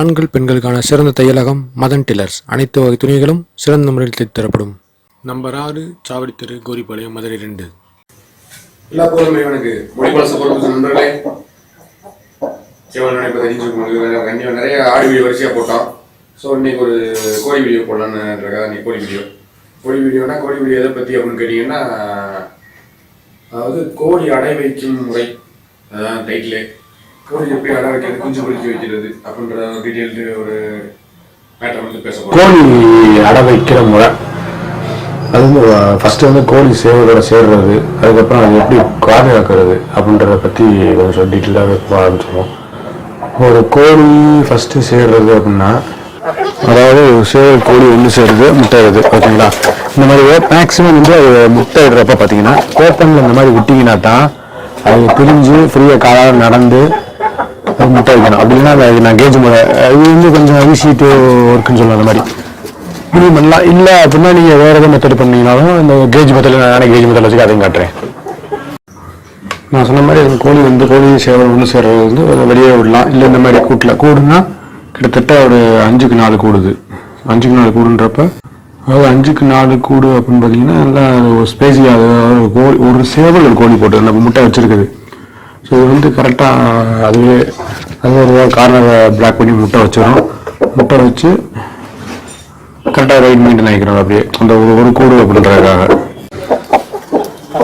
ஆண்கள் பெண்களுக்கான சிறந்த தையலகம் மதன் டில்லர்ஸ். அனைத்து வகை துணிகளும் சிறந்த முறையில் தைத்து தரப்படும். நம்பர் ஆறு சாவடி தெரு கோரிப்பாளையம் மதுரை ரெண்டு. எல்லா போதும் இவனுக்கு மொழிபல சப்போர்ட் நண்பர்களே சிவன் இப்போ தெரிஞ்சுக்கணும் கண்டிப்பாக நிறைய ஆடி வீடியோ வரிசையாக போட்டோம். ஸோ இன்னைக்கு ஒரு கோழி வீடியோ போடலான்னுன்றக்காக நீ கோழி வீடியோ. கோழி வீடியோனா கோழி வீடியோ எதை பற்றி அப்படின்னு கேட்டிங்கன்னா அதாவது கோழி அடை வைக்கும் முறை. அதான் டைட்டிலே கோழி எப்படி அடை வைக்கிறது குஞ்சு பொறிச்சு வைக்கிறது அப்படின்ற டீட்டெயில் ஒரு மேட்டர் வந்து பேச கோழி அடை வைக்கிற முறை. அது வந்து ஃபஸ்ட்டு வந்து கோழி சேவலோட சேர்றது அதுக்கப்புறம் அது எப்படி பாதுகாக்கிறது அப்படின்றத பற்றி கொஞ்சம் டீட்டெயிலாகவே போக ஆரம்பிச்சிடுவோம் ஒரு கோழி ஃபஸ்ட்டு சேர்றது அப்படின்னா அதாவது சேவல் கோழி ஒன்று சேருது முட்டையிடுது ஓகேங்களா? இந்த மாதிரி மேக்ஸிமம் வந்து அது முட்டை இடுறப்ப பார்த்தீங்கன்னா ஓப்பனில் இந்த மாதிரி விட்டிங்கன்னா தான் அது பிரிஞ்சு ஃப்ரீயாக காலால் நடந்து ஒரு முட்டை வைக்கணும் அப்படின்னா இல்லைன்னா நான் கேஜ் முறை இது வந்து கொஞ்சம் ஈஸி டு ஒர்க்குன்னு சொல்லலாம் அந்த மாதிரி. இது பண்ணலாம். இல்லை அப்படின்னா நீங்கள் வேறு எதாவது மெத்தட் பண்ணீங்கனாலும் இந்த கேஜ் மெத்தடில் நான் கேஜ் மெத்தடில் வச்சு அதையும் காட்டுறேன். நான் சொன்ன மாதிரி அந்த கோழி வந்து கோழி சேவல் ஒன்று சேர்றது வந்து அதை வெளியே விடலாம். இல்லை இந்த மாதிரி கூட்டில் கூடுனா கிட்டத்தட்ட ஒரு அஞ்சுக்கு நாலு கூடுது. அஞ்சுக்கு நாலு கூடுன்றப்ப அதாவது அஞ்சுக்கு நாலு கூடு அப்படின்னு பார்த்தீங்கன்னா நல்லா ஒரு ஸ்பேஸியாக ஒரு கோழி ஒரு சேவல் ஒரு கோழி போட்டு நம்ம முட்டை வச்சிருக்குது. ஸோ இது வந்து கரெக்டாக அதுவே அது ஒரு கார்னர் பிளாக் பண்ணி முட்டை வச்சிடும் முட்டை வச்சு கரெக்டாக ரைட் மெயின்டைன் ஆகிக்கிறோம் அப்படியே. அந்த ஒரு ஒரு கூடு அப்படின்றதுக்காக.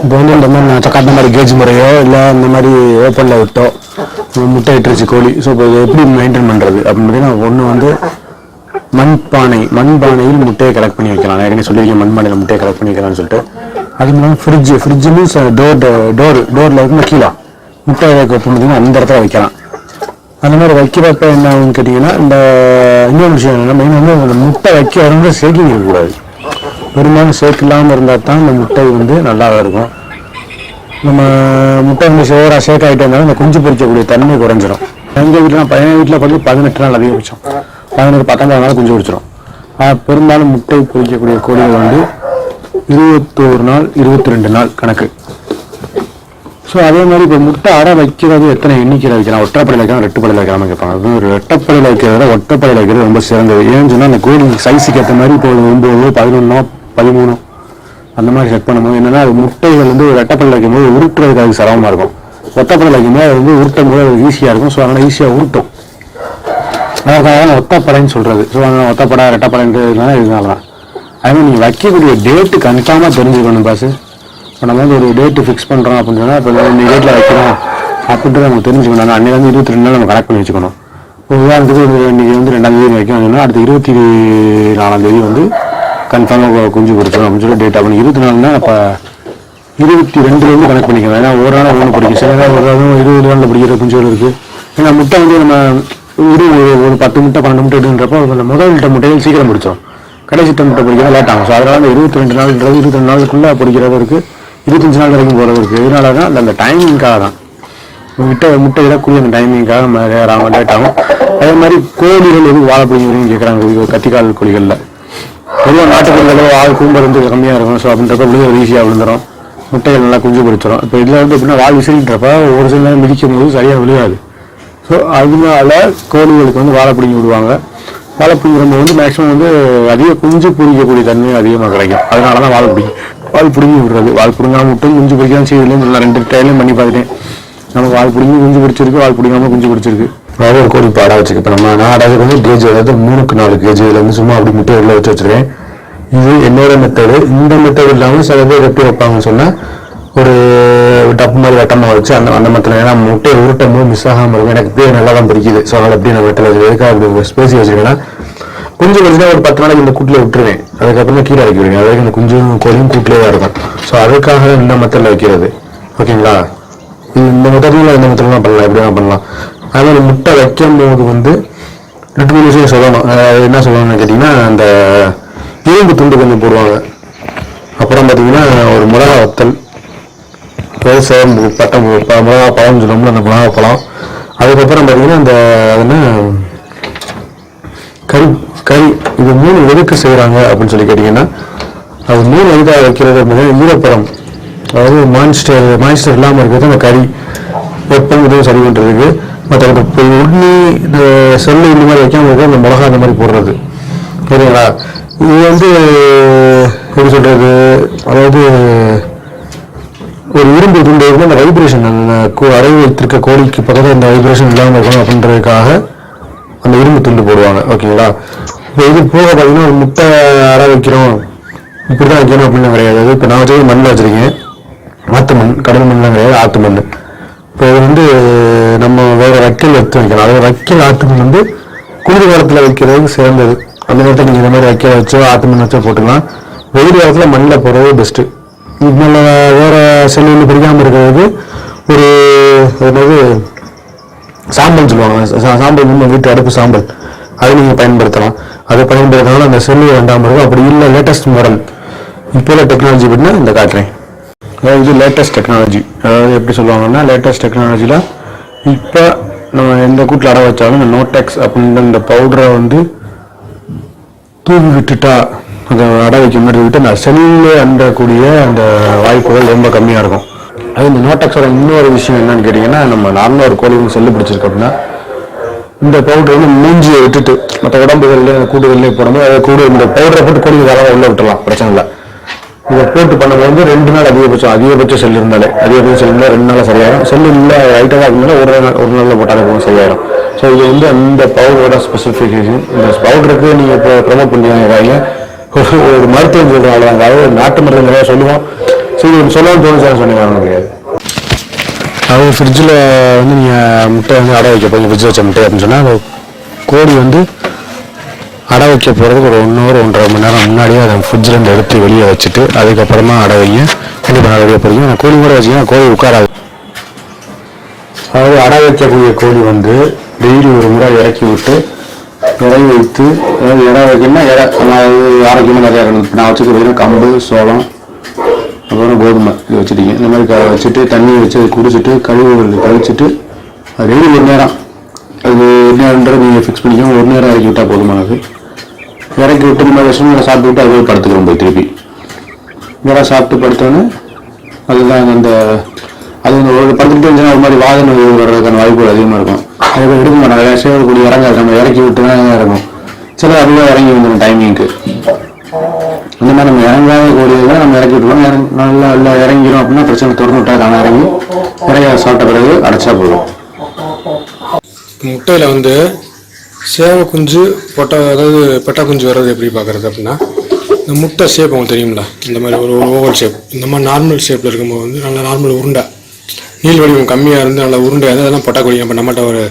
இப்போ வந்து இந்த மாதிரி நான் காட்டின மாதிரி கேஜ் முறையோ இல்லை இந்த மாதிரி ஓப்பனில் விட்டோ முட்டை இட்டுருச்சு கோழி. ஸோ இப்போ எப்படி மெயின்டைன் பண்ணுறது அப்படின்னு பார்த்தீங்கன்னா ஒன்று வந்து மண்பானை மண்பானையில் முட்டையை கலெக்ட் பண்ணி வைக்கலாம். நான் ஏற்கனவே சொல்லியிருக்கேன் மண்பானையில் முட்டையை கலெக்ட் பண்ணி வைக்கலாம்னு சொல்லிட்டு. அது இல்லாமல் ஃப்ரிட்ஜ் ஃப்ரிட்ஜுமே மீன்ஸ் டோர் டோர் டோரில் வந்து கீழே. முட்டை வைக்க பார்த்தீங்கன்னா அந்த இடத்துல வைக்கலாம். அந்த மாதிரி வைக்கிறப்ப என்ன ஆகுன்னு கேட்டிங்கன்னா இந்த இன்னொரு விஷயம் என்னென்னா மெயின் வந்து அந்த முட்டை வைக்க வரும்போது ஷேக்கிங் இருக்கக்கூடாது பெரும்பாலும் ஷேக் இல்லாமல் இருந்தால் தான் இந்த முட்டை வந்து நல்லா இருக்கும். நம்ம முட்டை வந்து சேராக ஷேக் ஆகிட்டே இருந்தாலும் இந்த குஞ்சு பொரிக்கக்கூடிய தன்மை குறைஞ்சிடும் எங்கள் வீட்டில் பையன் வீட்டில் கொஞ்சம் பதினெட்டு நாள் அதிகபட்சம். பதினெட்டு பத்தொன்பது நாள் குஞ்சு பிடிச்சிடும் பெரும்பாலும் முட்டை பொறிக்கக்கூடிய கோழிகள் வந்து இருபத்தோரு நாள் இருபத்தி ரெண்டு நாள் கணக்கு. ஸோ அதே மாதிரி இப்போ முட்டை அடை வைக்கிறது எத்தனை எண்ணிக்கையில் வைக்கலாம்? ஒற்றைப்படையில் வைக்கலாம் ரெட்டுப்படையில் வைக்காம கேட்பாங்க. அது ஒரு ரெட்டப்படையில் வைக்கிறத விட ஒற்றைப்படையில் வைக்கிறது ரொம்ப சிறந்தது. ஏன்னு சொன்னால் அந்த கோழி சைஸுக்கு ஏற்ற மாதிரி இப்போ ஒரு ஒம்பது பதினொன்றோ பதிமூணோ அந்த மாதிரி செட் பண்ணும்போது என்னென்னா அது முட்டைகள் வந்து ஒரு ரெட்டப்படையில் வைக்கும்போது உருட்டுறதுக்கு அதுக்கு சிரமமாக இருக்கும். ஒத்தப்படையில் வைக்கும்போது அது வந்து உருட்டும் போது அது ஈஸியாக இருக்கும். ஸோ அதனால் ஈஸியாக உருட்டும். அதற்காக தான் ஒத்தப்படைன்னு சொல்கிறது ஸோ அதனால் ஒத்தப்படை ரெட்டப்படைன்றதுனால இதனால தான் அதே மாதிரி நீங்கள் வைக்கக்கூடிய டேட்டு கன்ஃபார்மாக தெரிஞ்சுக்கணும் பாஸ் இப்போ நம்ம வந்து ஒரு டேட்டு ஃபிக்ஸ் பண்ணுறோம் அப்படின்னு சொன்னால் இப்போ இந்த டேட்டில் வைக்கிறோம் அப்படின்றத நம்ம தெரிஞ்சுக்கணும். ஆனால் அன்றைக்கி வந்து இருபத்தி ரெண்டு நாள் நம்ம கனெக்ட் பண்ணி வச்சுக்கணும். உதாரணத்துக்கு ஒரு இன்னைக்கு வந்து ரெண்டாம் தேதி வைக்கணும் அப்படின்னா அடுத்த இருபத்தி நாலாம் தேதி வந்து கன்ஃபார்மாக குஞ்சு கொடுத்துரும் அப்படின்னு சொல்லி டேட் அப்படி இருபத்தி நாலுனா இப்போ இருபத்தி ரெண்டுலேருந்து கனெக்ட் பண்ணிக்கலாம் ஏன்னா ஒரு நாள் ஒன்று பிடிக்கும். சில நேரம் ஒரு நாள் இருபது நாளில் பிடிக்கிற குஞ்சுகள் இருக்குது ஏன்னா முட்டை வந்து நம்ம ஒரு ஒரு- ஒரு பத்து முட்டை பன்னெண்டு முட்டை எடுன்றப்போ அந்த முதல் முட்டை முட்டைகள் சீக்கிரம் பிடிச்சோம். கடைசி முட்டை பிடிக்கிறது லேட் ஆகும் ஸோ அதனால் அந்த இருபத்தி ரெண்டு நாள்ன்றது இருபத்தி ரெண்டு நாளுக்குள்ளே பிடிக்கிறது இருக்குது இருபத்தஞ்சு நாள் வரைக்கும் போகிறது இருக்குது இதனால தான் அந்த- அந்த டைமிங்காக தான். முட்டை முட்டை இடக்கூடிய அந்த டைமிங்காக நம்ம லேட் ஆகும் ஆகும் அதே மாதிரி கோழிகள் எதுவும் வாழை பிடிங்கிறீங்கன்னு கேட்குறாங்க கத்திக்கால் கோழிகளில். பொதுவாக நாட்டுக்கோழிகளோ ஆள் கூம்பர் வந்து கம்மியாக இருக்கும். ஸோ அப்படின்றப்ப விழுது ஈஸியாக விழுந்துடும் முட்டைகள் நல்லா குஞ்சு பிடிச்சிடும் இப்போ இதில் வந்து எப்படின்னா வால் விசிறின்றப்ப ஒரு சில நேரம் மிதிக்கும் போது சரியாக விழுகாது. ஸோ அதனால கோழிகளுக்கு வந்து வாழை பிடிங்கி விடுவாங்க. வாழை பிடிங்கிறப்ப வந்து மேக்ஸிமம் வந்து அதிக குஞ்சு பிடிக்கக்கூடிய தன்மை அதிகமாக கிடைக்கும். அதனால தான் வாழை பிடிக்கும் வால் பிடுங்கி விடுறது. வால் பிடுங்காம விட்டு குஞ்சு பிடிக்காம செய்யலையும் சொல்லலாம் ரெண்டு டைலையும் பண்ணி பார்த்துட்டேன். நம்ம வால் பிடிங்கி குஞ்சு பிடிச்சிருக்கு வால் பிடிக்காம குஞ்சு பிடிச்சிருக்கு அதாவது ஒரு கோடி இப்போ வச்சிருக்கு. இப்போ நம்ம நான் அடகு வந்து கேஜ் அதாவது மூணுக்கு நாலு கேஜ் இதில் வந்து சும்மா அப்படி முட்டை உள்ள வச்சு வச்சிருக்கேன். இது என்னோட மெத்தடு இந்த மெத்தட் இல்லாமல் சில பேர் எப்படி வைப்பாங்கன்னு சொன்னால் ஒரு டப்பு மாதிரி வட்டமாக வச்சு அந்த அந்த மெத்தட் ஏன்னா முட்டையை உருட்டும் போது மிஸ் ஆகாமல் இருக்கும். எனக்கு பேர் நல்லா தான் பிடிக்குது. ஸோ அதனால் எப்படி நான் வெட்டல எதுக்காக அப்படி ஸ்பேசி வச்சுருக்கேன்னா கொஞ்சம் கொஞ்சம் ஒரு பத்து நாளைக்கு இந்த கூட்டில் விட்டுருவேன். அதுக்கப்புறமா கீழே இறக்கி விடுவேன். அதுக்கு இந்த குஞ்சும் கோழியும் கூட்டிலே தான் இருக்கும். ஸோ அதுக்காக இந்த மெத்தடில் வைக்கிறது. ஓகேங்களா இது இந்த மெத்தடில் இந்த மெத்தட்லாம் பண்ணலாம். எப்படி பண்ணலாம். அதே முட்டை வைக்கும் போது வந்து ரெண்டு மூணு விஷயம் சொல்லணும். என்ன சொல்லணும்னு கேட்டிங்கன்னா அந்த இரும்பு துண்டு கொஞ்சம் போடுவாங்க. அப்புறம் பார்த்தீங்கன்னா ஒரு மிளகா வத்தல் பெருசாக பட்டம் மிளகா பழம்னு சொல்லணும்ல அந்த மிளகா பழம். அதுக்கப்புறம் பார்த்தீங்கன்னா அந்த அது என்ன கறி இது மூணு எதுக்கு செய்கிறாங்க அப்படின்னு சொல்லி கேட்டிங்கன்னா அது மூணு எதுக்காக வைக்கிறது அப்படின்னா ஈரப்பதம். அதாவது மான்ஸ்டர் மான்ஸ்டர் இல்லாமல் இருக்கிறது அந்த கறி. வெப்பம் இதுவும் சரி பண்ணுறதுக்கு மற்றவங்க இப்போ உண்ணி இந்த செல்லு இந்த மாதிரி வைக்காம இருக்க இந்த மிளகா இந்த மாதிரி போடுறது. சரிங்களா இது வந்து எப்படி சொல்கிறது அதாவது ஒரு இரும்பு துண்டு இருந்து அந்த வைப்ரேஷன் அந்த கோ- அறை வைத்திருக்க கோழிக்கு பக்கத்தில் இந்த வைப்ரேஷன் இல்லாமல் இருக்கணும் அப்படின்றதுக்காக அந்த இரும்பு துண்டு போடுவாங்க. ஓகேங்களா? இப்போ இது போக பார்த்தீங்கன்னா ஒரு முட்டை அற வைக்கிறோம். இப்படி தான் வைக்கணும் அப்படின்னு கிடையாது. இப்போ நான் வச்சது மண்ணில் வச்சிருக்கேன். ஆத்து மண் கடல் மண்லாம் கிடையாது ஆத்து மண். இப்போ இது வந்து நம்ம வேற வக்கீல் எடுத்து வைக்கலாம். அதாவது வக்கீல் ஆத்து மண் வந்து குளிர் காலத்தில் வைக்கிறதுக்கு சிறந்தது. அந்த நேரத்தில் நீங்கள் இந்த மாதிரி வைக்கல் வச்சோ ஆத்து மண் வச்சோ போட்டுக்கலாம். வெயில் காலத்தில் மண்ணில் போடுறது பெஸ்ட்டு நம்ம வேற செல்லுன்னு பிடிக்காமல் இருக்கிறதுக்கு ஒரு என்னது சாம்பல் சொல்லுவாங்க. சாம்பல் நம்ம வீட்டு அடுப்பு சாம்பல். அதை நீங்கள் பயன்படுத்தலாம். அதை பயன்படுத்தினாலும் அந்த செல்லு ரெண்டாம் இருக்கும் அப்படி இல்லை லேட்டஸ்ட் மாடல் இப்போ உள்ள டெக்னாலஜி அப்படின்னா இந்த காட்டுறேன். அதாவது இது லேட்டஸ்ட் டெக்னாலஜி அதாவது எப்படி சொல்லுவாங்கன்னா லேட்டஸ்ட் டெக்னாலஜியில் இப்போ நம்ம எந்த கூட்டில் அடை வச்சாலும் இந்த நோட்டெக்ஸ் அப்படின்ற இந்த பவுடரை வந்து தூவி விட்டுட்டா அந்த அடை வைக்க மாதிரி விட்டு அந்த செல்லு அண்டக்கூடிய அந்த வாய்ப்புகள் ரொம்ப கம்மியாக இருக்கும். அது இந்த நோட்டெக்ஸோட இன்னொரு விஷயம் என்னன்னு கேட்டிங்கன்னா நம்ம நார்மலாக ஒரு கோழி செல்லு பிடிச்சிருக்கு அப்படின்னா இந்த பவுடர் வந்து மூஞ்சியை விட்டுட்டு மற்ற உடம்புகளில் கூடுதல்லே போடும்போது அதை கூடு இந்த பவுடரை போட்டு கோழி வர உள்ள விட்டுலாம் பிரச்சனை இல்லை. இதை போட்டு பண்ணும்போது வந்து ரெண்டு நாள் அதிகபட்சம் அதிகபட்சம் செல் இருந்தாலே அதிகபட்சம் செல் இருந்தால் ரெண்டு நாள் சரியாயிரும். செல் இல்லை ஐட்டமாக இருந்தாலும் ஒரு நாள் ஒரு நாளில் போட்டாலே போதும் சரியாயிரும். ஸோ இது வந்து அந்த பவுடரோட ஸ்பெசிஃபிகேஷன் இந்த பவுடருக்கு நீங்கள் இப்போ ப்ரமோட் பண்ணுறீங்க ஒரு மருத்துவம் சொல்கிறோம் அதாவது நாட்டு மருந்து நிறையா சொல்லுவோம். சரி சொல்ல சொல்லவும் சொன்னீங்க கிடையாது. அதாவது ஃப்ரிட்ஜில் வந்து நீங்கள் முட்டை வந்து அடை வைக்க போகிறீங்க ஃப்ரிட்ஜில் வச்ச முட்டை அப்படின்னு சொன்னால் அது கோழி வந்து அடை வைக்க போகிறதுக்கு ஒரு ஒன் ஹவர் ஒன்றரை மணி நேரம் முன்னாடியே அதை ஃப்ரிட்ஜிலேருந்து எடுத்து வெளியே வச்சுட்டு அதுக்கப்புறமா அடை வைங்க. கண்டிப்பாக நான் வெளியே போகிறீங்க கோழி கூட வச்சிங்கன்னா கோழி உட்காராது. அதாவது அடை வைக்கக்கூடிய கோழி வந்து டெய்லி ஒரு முறை இறக்கி விட்டு இறங்கி வைத்து அதாவது இடம் வைக்கணும்னா இற ஆரோக்கியமாக நிறையா இருக்கணும். நான் வச்சுக்க கம்பு சோளம் அப்புறம் கோதுமை வச்சுட்டீங்க இந்த மாதிரி க- வச்சுட்டு தண்ணி வச்சு அதை குடிச்சிட்டு கழுவு கழிச்சிட்டு அது ரெடி ஒரு நேரம். அது ஒரு நேரம்ன்றது நீங்கள் ஃபிக்ஸ் பண்ணிக்கோங்க. ஒரு நேரம் இறக்கி விட்டால் போதுமானது இறக்கி விட்டு இந்த மாதிரி விஷயம் சாப்பிட்டு விட்டு அது போய் படுத்துக்கிறோம் போய் திருப்பி. வேற சாப்பிட்டு படுத்தோன்னே அதுதான் அந்த அது இந்த ஒரு படுத்துட்டு இருந்துச்சுன்னா ஒரு மாதிரி வாத நோய் வர்றதுக்கான வாய்ப்புகள் அதிகமாக இருக்கும். அதே மாதிரி எடுக்க மாட்டாங்க. சேவக்கூடிய இறங்காது. நம்ம இறக்கி விட்டு தான் இறங்கும் சில அதுவே இறங்கி வந்துடும் டைமிங்க்கு மாதிரி நம்ம இறங்காத கூடியதான் நம்ம இறக்கி விட்டுருவோம். இறங்கி நல்லா நல்லா இறங்கிடும் அப்படின்னா பிரச்சனை திறந்து விட்டா தானே இறங்கி நிறைய சாப்பிட்ட பிறகு அடைச்சா போதும். முட்டையில் வந்து சேவை குஞ்சு பொட்டை அதாவது பெட்டா குஞ்சு வர்றது எப்படி பார்க்குறது அப்படின்னா இந்த முட்டை ஷேப் உங்களுக்கு தெரியுங்களா இந்த மாதிரி ஒரு ஓவல் ஷேப் இந்த மாதிரி நார்மல் ஷேப்பில் இருக்கும்போது வந்து நல்ல நார்மல் உருண்டை. நீள் வடிவம் கம்மியாக இருந்து நல்லா உருண்டையாக அதெல்லாம் பொட்டா கோழி இப்போ நம்மகிட்ட ஒரு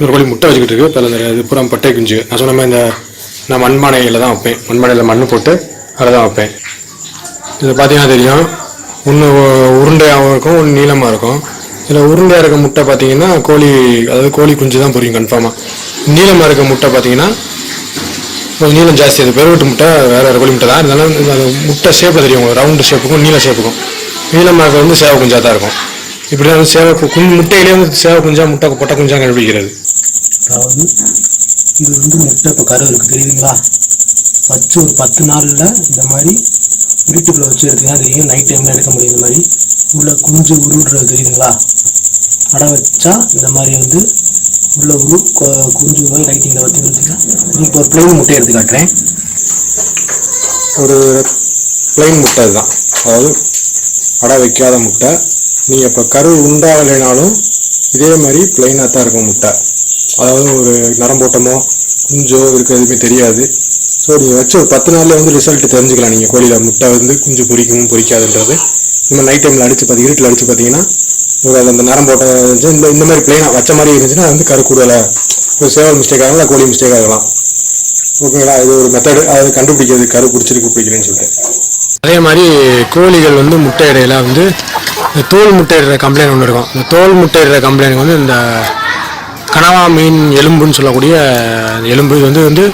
ஒரு கோழி முட்டை வச்சுக்கிட்டு இருக்கு. இப்போ அதில் இது பூரா பட்டை குஞ்சு. நான் சொன்ன மாதிரி இந்த நான் மண்பானையில் தான் வைப்பேன். மண்பானையில் மண் போட்டு அதில் தான் வைப்பேன். இதில் பார்த்தீங்கன்னா தெரியும். ஒன்று உருண்டையாகவும் இருக்கும் ஒன்று நீளமாக இருக்கும். இதில் உருண்டையாக இருக்க முட்டை பார்த்தீங்கன்னா கோழி அதாவது கோழி குஞ்சு தான் பொரியும் கன்ஃபார்மாக நீளமாக இருக்க முட்டை பார்த்தீங்கன்னா கொஞ்சம் நீளம் ஜாஸ்தி அது பெருவெட்டு முட்டை வேறு வேறு கோழி முட்டை தான். இருந்தாலும் அந்த முட்டை ஷேப்பில் தெரியும் உங்களுக்கு. ரவுண்டு ஷேப்புக்கும் நீள ஷேப்புக்கும் நீளமாக இருக்கிறது வந்து சேவை குஞ்சாக தான் இருக்கும். இப்படி தான் சேவை கு- குஞ்சு முட்டையிலே வந்து சேவை குஞ்சா முட்டை பொட்டை குஞ்சா கண்டுபிடிக்கிறது. அதாவது இது வந்து முட்டை இப்போ கரு இருக்குது தெரியுதுங்களா? வச்சு ஒரு பத்து நாளில் இந்த மாதிரி வீட்டுக்குள்ளே வச்சு எடுத்தீங்கன்னா தெரியும் நைட் டைமில் எடுக்க முடியும் இந்த மாதிரி. உள்ளே குஞ்சு உருடுறது தெரியுதுங்களா அடை வச்சா இந்த மாதிரி வந்து உள்ள உரு குஞ்சு உருவாய் லைட்டிங்கில் வச்சு எடுத்துக்கலாம் இப்போ ஒரு பிளைன் முட்டை எடுத்து காட்டுறேன். ஒரு பிளைன் முட்டை இதுதான் அதாவது அடை வைக்காத முட்டை. நீங்கள் இப்போ கரு உண்டாகலைனாலும் இதே மாதிரி பிளைனாக தான் இருக்கும் முட்டை. அதாவது ஒரு நரம்போட்டமோ குஞ்சோ இருக்க எதுவுமே தெரியாது. ஸோ நீங்கள் வச்சு ஒரு பத்து நாளில் வந்து ரிசல்ட் தெரிஞ்சுக்கலாம். நீங்கள் கோழியில் முட்டை வந்து குஞ்சு பொரிக்கும் பொரிக்காதுன்றது. இந்த நைட் டைமில் அடித்து பார்த்து இருட்டில் அடித்து பார்த்தீங்கன்னா ஒரு அது அந்த நரம்போட்டம் இருந்துச்சு இந்த இந்த மாதிரி பிளைனாக வச்ச மாதிரி இருந்துச்சுன்னா அது வந்து கரு ஒரு சேவல் மிஸ்டேக் ஆகலாம் கோழி மிஸ்டேக் ஆகலாம். ஓகேங்களா இது ஒரு மெத்தடு அது கண்டுபிடிக்கிறது கரு பிடிச்சிருக்கு பிடிக்கலன்னு சொல்லிட்டு. அதே மாதிரி கோழிகள் வந்து முட்டை இடையில வந்து இந்த தோல் முட்டையிடுற கம்ப்ளைண்ட் ஒன்று இருக்கும். இந்த தோல் முட்டையிடுற கம்ப்ளைண்ட் வந்து இந்த கனவா மீன் எலும்புன்னு சொல்லக்கூடிய எலும்பு இது வந்து வந்து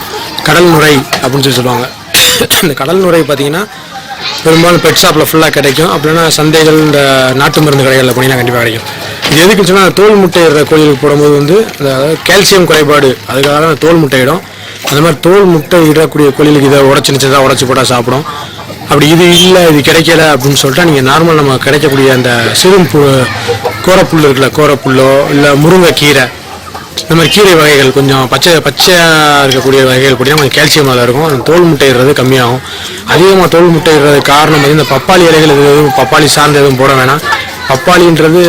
கடல் நுரை அப்படின்னு சொல்லி சொல்லுவாங்க. இந்த கடல் நுரை பார்த்தீங்கன்னா பெரும்பாலும் பெட் ஷாப்பில் ஃபுல்லாக கிடைக்கும். அப்படின்னா சந்தைகள் இந்த நாட்டு மருந்து கடைகளில் போனீங்கன்னா கண்டிப்பாக கிடைக்கும். இது எதுக்குன்னு சொன்னால் தோல் முட்டையிடுற கோழிகளுக்கு போடும்போது வந்து அந்த கால்சியம் குறைபாடு அதுக்காக தான் தோல் முட்டையிடும். அந்த மாதிரி தோல் முட்டை இடக்கூடிய கோழிகளுக்கு இதை உடச்சி நிச்சயதாக உடச்சி போட்டால் சாப்பிடும். அப்படி இது இல்லை இது கிடைக்கல அப்படின்னு சொல்லிட்டு நீங்கள் நார்மல் நம்ம கிடைக்கக்கூடிய அந்த சிறு பு கோரப்புல் இருக்குல்ல கோரப்புல்லோ இல்லை முருங்கைக்கீரை இந்த மாதிரி கீரை வகைகள் கொஞ்சம் பச்சை பச்சையாக இருக்கக்கூடிய வகைகள் போட்டிங்கன்னா கொஞ்சம் கால்சியம் அதில் இருக்கும். தோல் தோல் முட்டையிடுறது கம்மியாகும். அதிகமாக தோல் முட்டையிடுறது காரணம் வந்து இந்த பப்பாளி இலைகள் எதுவும் பப்பாளி சார்ந்த எதுவும் போட வேணாம். பப்பாளின்றது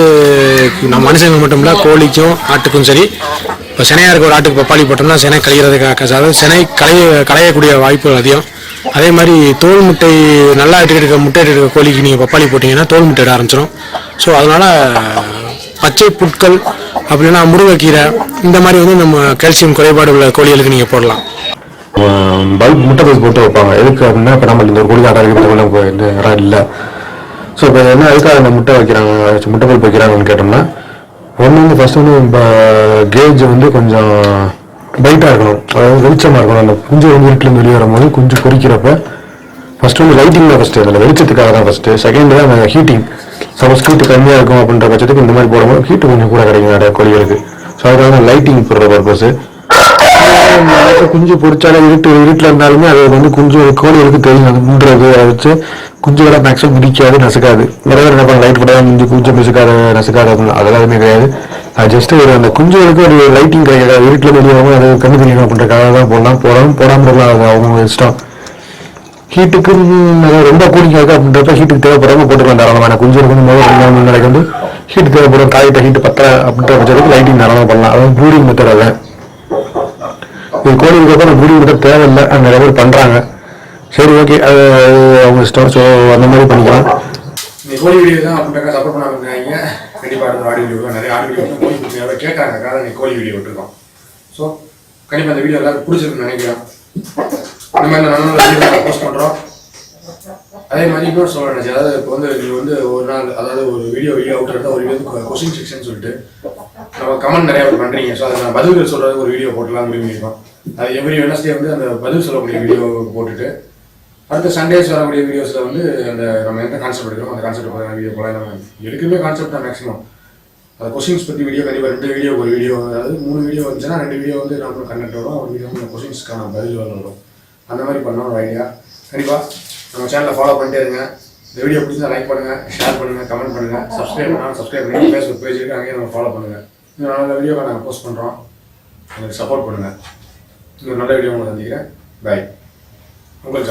நம்ம மனுஷங்க மட்டும் இல்லை கோழிக்கும் ஆட்டுக்கும் சரி. இப்போ சினையாக இருக்க ஒரு ஆட்டுக்கு பப்பாளி போட்டோம்னா சினை கழிகிறதுக்காக அதாவது சினை களைய களையக்கூடிய வாய்ப்புகள் அதிகம். அதே மாதிரி தோல் முட்டை நல்லா இட்டு இருக்க முட்டை இருக்க கோழிக்கு நீங்கள் பப்பாளி போட்டிங்கன்னா தோல் முட்டை இட ஆரம்பிச்சிடும் ஸோ அதனால் பச்சை புட்கள் அப்படின்னா முருங்கைக்கீரை இந்த மாதிரி வந்து நம்ம கால்சியம் குறைபாடு உள்ள கோழிகளுக்கு நீங்கள் போடலாம். பல்ப் முட்டை பல்ப் போட்டு வைப்பாங்க. எதுக்கு அப்படின்னா இப்போ நம்ம இந்த ஒரு கோழி ஆட்டா இருக்கு நமக்கு இடம் இல்லை. ஸோ இப்போ என்ன எதுக்காக இந்த முட்டை வைக்கிறாங்க? முட்டை பல்ப் வைக்கிறாங்கன்னு கேட்டோம்னா ஒன்று வந்து ஃபர்ஸ்ட் வந்து இப்போ கேஜ் வந்து கொஞ்சம் பைட்டாக இருக்கணும். அதாவது வெளிச்சமாக இருக்கணும். அந்த குஞ்சு வந்து வீட்டிலேருந்து வெளியே வரும்போது குஞ்சு பொறிக்கிறப்ப ஃபஸ்ட்டு வந்து லைட்டிங் தான் ஃபஸ்ட்டு அதில் வெளிச்சத்துக்காக தான் ஃபஸ்ட்டு செகண்ட் தான் ஹீட்டிங் சப்போஸ் ஹீட்டு கம்மியாக இருக்கும் அப்படின்ற பட்சத்துக்கு இந்த மாதிரி போடும்போது ஹீட்டு கொஞ்சம் கூட கிடைக்கும். நிறைய கோழிகளுக்கு ஸோ அதுக்காக லைட்டிங் போடுற பர்பஸ் குஞ்சு பொறிச்சாலே இருட்டு இருட்டில் இருந்தாலுமே அது வந்து குஞ்சு கோழிகளுக்கு தெரியும். அது முன்றது அதை வச்சு குஞ்சுகளை மேக்ஸிமம் மிதிக்காது நசுக்காது. நிறைய பேர் என்ன லைட் போட்டால் குஞ்சு குஞ்சு மிசுக்காத நசுக்காது அப்படின்னு. அதெல்லாம் எதுவுமே கிடையாது. அது ஜஸ்ட் ஒரு அந்த குஞ்சுகளுக்கு ஒரு லைட்டிங் கிடைக்காது இருட்டில் வெளியே அது கண்டு தெரியணும் அப்படின்றக்காக தான் போடலாம். போடாமல் போடாமல் அது அவங்க இஷ்டம். ஹீட்டுக்கு ரொம்ப கூலிங் ஆகுது அப்படின்றப்ப ஹீட்டுக்கு தேவைப்படுறவங்க போட்டுக்கலாம் தாராளமான குஞ்சு வந்து முதல் நாளைக்கு வந்து ஹீட் தேவைப்படும். தாயிட்ட ஹீட் பத்தல அப்படின்ற பட்சத்துக்கு லைட்டிங் தாராளமாக பண்ணலாம். அதாவது ப்ரூடிங் மெத்தட் அதை இது கோழி இருக்கிறப்ப ப்ரூடிங் மெத்தட் தேவையில்லை. அது நிறைய பேர் பண்ணுறாங்க சரி ஓகே அது அவங்க இஷ்டம் ஸோ அந்த மாதிரி பண்ணிக்கலாம். இந்த கோழி வீடியோ தான் அப்படின்றாங்க சப்போர்ட் பண்ணாம இருக்காங்க கண்டிப்பாக அடுத்த ஆடியோ வீடியோ நிறைய ஆடியோ வீடியோ கோழி பிடிச்சி கேட்குறாங்க நீ கோழி வீடியோ விட்டுருக்கோம். ஸோ கண்டிப்பாக அந்த வீடியோ எல்லாருக்கும் பிடிச்சிருக்குன்னு நினைக்கிறேன். இந்த மாதிரி நல்ல நல்ல போஸ்ட் பண்ணுறோம் அதே மாதிரி இன்னொரு சொல்ல அதாவது இப்போ வந்து இது வந்து ஒரு நாள் அதாவது ஒரு வீடியோ வீடியோ அவுட் இருந்தால் ஒரு வீடியோ கொஸ்டின் செக்ஷன் சொல்லிட்டு நம்ம கமெண்ட் நிறைய பேர் பண்ணுறீங்க ஸோ அதை நான் பதில் சொல்கிறதுக்கு ஒரு வீடியோ போட்டலாம் அப்படின்னு பண்ணியிருக்கோம். அது எவ்ரி வெனஸ்டே வந்து அந்த பதில் சொல்லக்கூடிய வீடியோ போட்டுட்டு அடுத்த சண்டேஸ் வரக்கூடிய வீடியோஸில் வந்து அந்த நம்ம எந்த கான்செப்ட் எடுக்கிறோம் அந்த கான்செப்ட் பார்த்து வீடியோ போல நம்ம எடுக்கவே கான்செப்ட் தான் மேக்ஸிமம் அந்த கொஸ்டின்ஸ் பற்றி வீடியோ கண்டிப்பாக ரெண்டு வீடியோ ஒரு வீடியோ அதாவது மூணு வீடியோ வந்துச்சுன்னா ரெண்டு வீடியோ வந்து நம்ம கண்டெக்ட் வரும் ஒரு வீடியோ கொஸ்டின்ஸ்க்கான பதில் வரும். அந்த மாதிரி பண்ணோம் ஒரு ஐடியா கண்டிப்பாக நம்ம சேனலை ஃபாலோ பண்ணிட்டே இருங்க. இந்த வீடியோ பிடிச்சா லைக் பண்ணுங்கள் ஷேர் பண்ணுங்கள் கமெண்ட் பண்ணுங்கள் சப்ஸ்கிரைப் பண்ணாலும் சப்ஸ்கிரைப் பண்ணி ஃபேஸ்புக் பேஜ் இருக்குது அங்கேயே நம்ம ஃபாலோ பண்ணுங்கள் இன்னும் நல்ல வீடியோவை நாங்கள் போஸ்ட் பண்ணுறோம் எனக்கு சப்போர்ட் பண்ணுங்கள் இன்னொரு நல்ல வீடியோ உங்களை சந்திக்கிறேன். பை உங்கள்